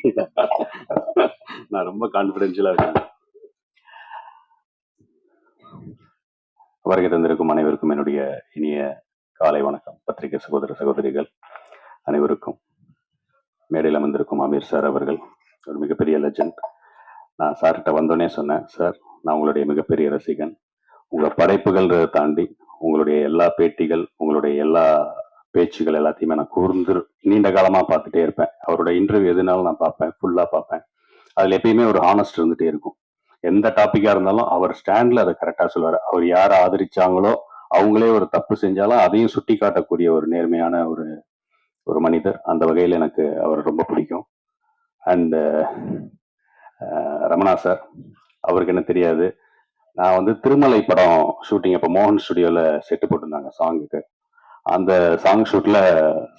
நான் ரொம்ப கான்பிடென்ஷியலா இருக்கேன். வருகை தந்திருக்கும் அனைவருக்கும் என்னுடைய இனிய காலை வணக்கம். பத்திரிகை சகோதர சகோதரிகள் அனைவருக்கும். மேடையில் அமர்ந்திருக்கும் அமீர் சார் அவர்கள் ஒரு மிகப்பெரிய லெஜண்ட் நான் சார்கிட்ட வந்தோடனே சொன்னேன் சார் நான் உங்களுடைய மிகப்பெரிய ரசிகன். உங்கள் படைப்புகள் தாண்டி உங்களுடைய எல்லா பேட்டிகள் உங்களுடைய எல்லா பேச்சுகள் எல்லாத்தையுமே நான் கூர்ந்து நீண்ட காலமாக பார்த்துட்டே இருப்பேன். அவரோட இன்டர்வியூ எதுனாலும் நான் பார்ப்பேன் ஃபுல்லா பார்ப்பேன். அதுல எப்பயுமே ஒரு ஹானஸ்ட் இருந்துட்டே இருக்கும். எந்த டாப்பிக்காக இருந்தாலும் அவர் ஸ்டாண்ட்ல அதை கரெக்டா சொல்லுவார். அவர் யாரை ஆதரிச்சாங்களோ அவங்களே ஒரு தப்பு செஞ்சாலும் அதையும் சுட்டி காட்டக்கூடிய ஒரு நேர்மையான ஒரு ஒரு மனிதர். அந்த வகையில் எனக்கு அவர் ரொம்ப பிடிக்கும். அண்ட் ரமணா சார் அவருக்கு என்ன தெரியாது. நான் வந்து திருமலை படம் ஷூட்டிங் அப்போ மோகன் ஸ்டுடியோவில் செட்டு போட்டிருந்தாங்க சாங்குக்கு அந்த சாங் ஷூட்ல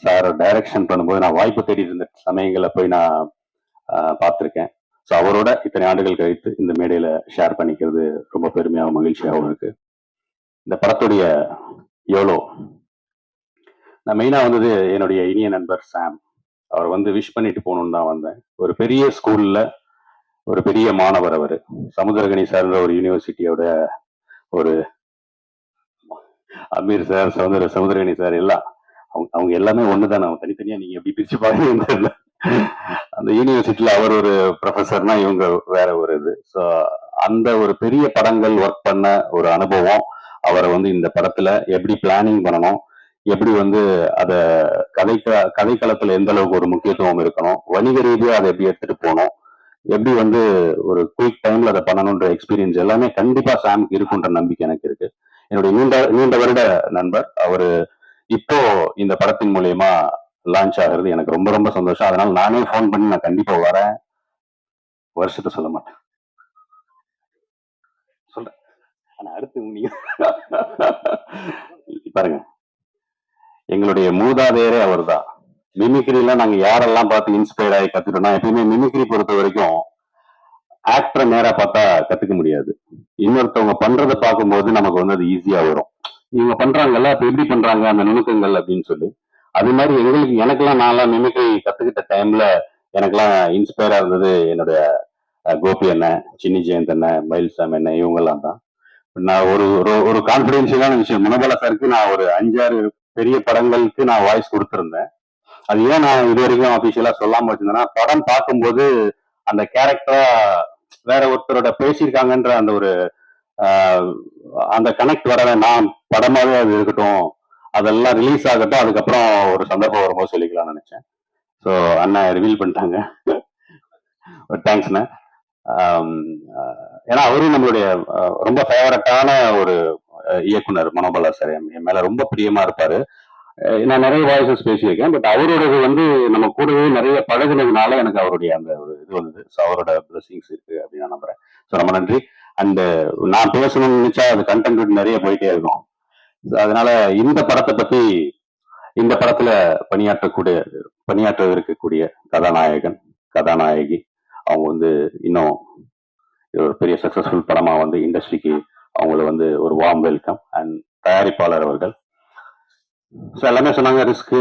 சார் டைரக்ஷன் பண்ணும்போது நான் வாய்ப்பு தேடி இருந்த சமயங்களில் போய் நான் பார்த்துருக்கேன். ஸோ அவரோட இத்தனை ஆண்டுகள் கழித்து இந்த மேடையில ஷேர் பண்ணிக்கிறது ரொம்ப பெருமையாகவும் மகிழ்ச்சியாகவும் இருக்கு. இந்த படத்துடைய யோலோ நான் மெயினாக வந்தது என்னுடைய இனிய நண்பர் சாம் அவர் வந்து விஷ் பண்ணிட்டு போகணுன்னு தான் வந்தேன். ஒரு பெரிய ஸ்கூல்ல ஒரு பெரிய மாணவர் அவர். சமுதிரகணி சார்ந்த ஒரு யூனிவர்சிட்டியோட ஒரு அமீர் சார் சௌந்தர சமுதிரகனி சார் எல்லாம் அவங்க அவங்க எல்லாமே ஒன்று தானே அவங்க தனித்தனியா நீங்க எப்படி பிரிச்சு பாருங்க தெரியல. அந்த யூனிவர்சிட்டியில அவர் ஒரு ப்ரொஃபஸர்னா இவங்க வேற ஒரு இது. ஸோ அந்த ஒரு பெரிய படங்கள் ஒர்க் பண்ண ஒரு அனுபவம் அவரை வந்து இந்த படத்துல எப்படி பிளானிங் பண்ணணும் எப்படி வந்து அத கதை கதைக்களத்துல எந்த அளவுக்கு ஒரு முக்கியத்துவம் இருக்கணும் வணிக ரீதியா அதை எப்படி எடுத்துட்டு போகணும் எப்படி வந்து ஒரு குயிக் டைம்ல அதை பண்ணணுன்ற எக்ஸ்பீரியன்ஸ் எல்லாமே கண்டிப்பா சாமுக்கு இருக்குன்ற நம்பிக்கை எனக்கு இருக்கு. என்னுடைய நீண்ட நீண்ட வருட நண்பர் அவரு இப்போ இந்த படத்தின் மூலியமா லான்ச் ஆகுறது எனக்கு ரொம்ப ரொம்ப சந்தோஷம். அதனால நானே ஃபோன் பண்ணி நான் கண்டிப்பா வரேன். வருஷத்தை சொல்ல மாட்டேன். சொல்றேன். ஆனா அடுத்து நீங்க பாருங்க. எங்களுடைய மூதாதையரே அவர் தான் மிமிக்ரிலாம் நாங்க யாரெல்லாம் பார்த்து இன்ஸ்பயர் ஆகி கத்துக்கிட்டோம் எப்பயுமே மிமிக்ரி பொறுத்த வரைக்கும் ஆக்டரை நேரா பார்த்தா கத்துக்க முடியாது. இன்னொருத்தவங்க பண்றதை பார்க்கும்போது நமக்கு வந்து அது ஈஸியா வரும். இவங்க பண்றாங்கல்ல அப்ப எப்படி பண்றாங்க அந்த நுணுக்கங்கள் அப்படின்னு சொல்லி. அது மாதிரி எங்களுக்கு எனக்கெல்லாம் நான்லாம் மிமிக்ரி கத்துக்கிட்ட டைம்ல எனக்கெல்லாம் இன்ஸ்பயரா இருந்தது என்னுடைய கோபி அண்ணன் சின்னி ஜெயந்த் அண்ணன் மயில் சாமி அண்ணன் இவங்கெல்லாம் தான். நான் ஒரு ஒரு கான்பிடென்ஷியலான விஷயம். மனோபல சாருக்கு நான் ஒரு அஞ்சாறு பெரிய படங்களுக்கு நான் வாய்ஸ் கொடுத்துருந்தேன். அது ஏன் நான் இது வரைக்கும் அபிஷியலா சொல்லாம வச்சிருந்தேன்னா படம் பார்க்கும்போது அந்த கேரக்டரா வேற ஒருத்தரோட பேசியிருக்காங்கன்ற அந்த ஒரு அந்த கனெக்ட் வர நான் படமாவே அது இருக்கட்டும் அதெல்லாம் ரிலீஸ் ஆகட்டும் அதுக்கப்புறம் ஒரு சந்தர்ப்பம் வரும்போது சொல்லிக்கலாம்னு நினைச்சேன். ஸோ அண்ணன் ரிவீல் பண்ணிட்டாங்க. தேங்க்ஸ்ண்ண ஏன்னா அவரும் நம்மளுடைய ரொம்ப ஃபேவரட்டான ஒரு இயக்குனர் மனோபாலா சார். என் மேல ரொம்ப பிரியமா இருப்பாரு. நான் நிறைய வாய்ஸஸ் பேசியிருக்கேன் பட் அவரோடது வந்து நம்ம கூடவே நிறைய பழகுனதுனால எனக்கு அவருடைய அந்த ஒரு இது வந்தது. ஸோ அவரோட பிளஸிங்ஸ் இருக்கு அப்படின்னு நான் நம்புறேன். ஸோ ரொம்ப நன்றி. அண்ட் நான் பேசணும்னு நினைச்சா அது கண்டென்ட் நிறைய போயிட்டே இருக்கும். அதனால இந்த படத்தை பத்தி இந்த படத்துல பணியாற்றக்கூடிய பணியாற்ற இருக்கக்கூடிய கதாநாயகன் கதாநாயகி அவங்க வந்து இன்னும் ஒரு பெரிய சக்சஸ்ஃபுல் படமா வந்து இண்டஸ்ட்ரிக்கு அவங்கள வந்து ஒரு வார்ம் வெல்கம் அண்ட் தயாரிப்பாளர் அவர்கள் ஸோ எல்லாமே சொன்னாங்க ரிஸ்க்கு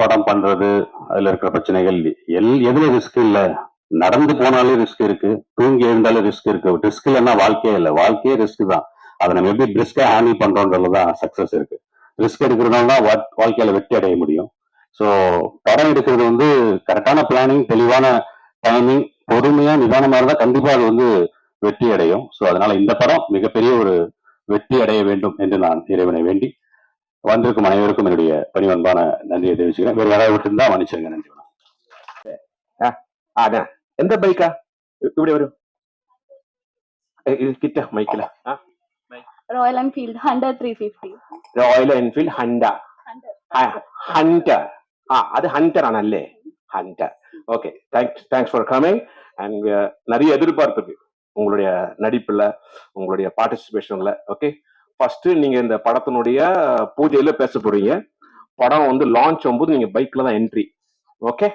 படம் பண்றது அதுல இருக்கிற பிரச்சனைகள் எல் எதுல ரிஸ்க் இல்லை. நடந்து போனாலே ரிஸ்க் இருக்கு தூங்கி எழுந்தாலும் ரிஸ்க் இருக்கு. ரிஸ்க் இல்லைன்னா வாழ்க்கையே இல்லை. வாழ்க்கையே ரிஸ்க் தான். அதை நம்ம எப்படி ரிஸ்க்காக ஹேண்டில் பண்ணுறோன்றது தான் சக்சஸ் இருக்கு. ரிஸ்க் எடுக்கிறதுனால தான் வாழ்க்கையில வெற்றி அடைய முடியும். ஸோ படம் எடுக்கிறது வந்து கரெக்டான பிளானிங் தெளிவான டைமிங் பொறுமையா நிதானமா இருந்தா கண்டிப்பா அது வந்து வெற்றி அடையும். ஸோ அதனால இந்த படம் மிகப்பெரிய ஒரு வெற்றி அடைய வேண்டும் என்று நான் இறைவனை வேண்டி வந்திருக்கும் அனைவருக்கும் என்னுடைய பணிவன்பான நன்றியை தெரிவிச்சுக்கிறேன் வேறு யாராவது விட்டுருந்தா மன்னிச்சிருங்க நன்றி அதான் எந்த பைக்கா இப்படி வரும் கிட்ட மைக்கில் Royal Enfield Hunter three fifty Royal Enfield Hunt Hunter ആ അത് ഹണ്ടർ ആണല്ലേ Hunter okay thanks thanks for coming and நிறைய எதிர்பார்ப்புக்கு உங்களுடைய நடிப்புல உங்களுடைய பார்ட்டிசிபேஷன்ல ஓகே ஃபர்ஸ்ட் நீங்க இந்த படத்தினுடைய பூஜையில பேச போறீங்க. படம் வந்து லான்ச் ஆகும்போது நீங்க பைக்ல தான் என்ட்ரி ஓகே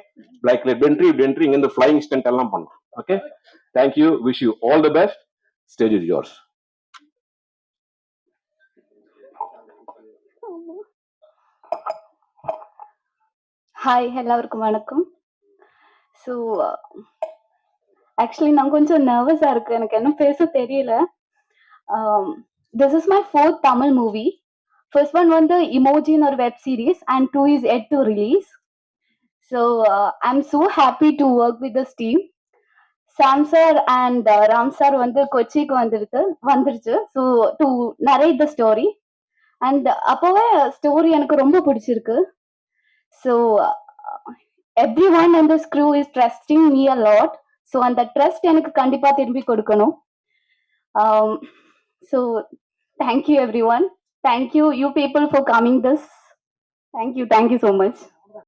பைக்ல என்ட்ரி இப்படி என்ட்ரி இங்க இருந்து ஃபிளைங் ஸ்டென்ட் எல்லாம் பண்ணும் okay thank you wish you all the best stage is yours hi எல்லாருக்கும் வணக்கம். ஸோ ஆக்சுவலி நான் கொஞ்சம் நர்வஸாக இருக்கு. எனக்கு என்ன பேச தெரியல. Um, this is my fourth Tamil movie first one வந்து இமோஜின்னு ஒரு web series and two is yet to release so I am so happy to work with this team Sam sir and Ram sir வந்து கொச்சிக்கு வந்துருக்கு வந்துருச்சு so to narrate the story and அப்போவே story எனக்கு ரொம்ப பிடிச்சிருக்கு so every one இந்த crew is trusting me a lot so அந்த trust எனக்கு கண்டிப்பாக திரும்பி கொடுக்கணும் Thank you, everyone. Thank you, you people, for coming this. Thank you. Thank you so much.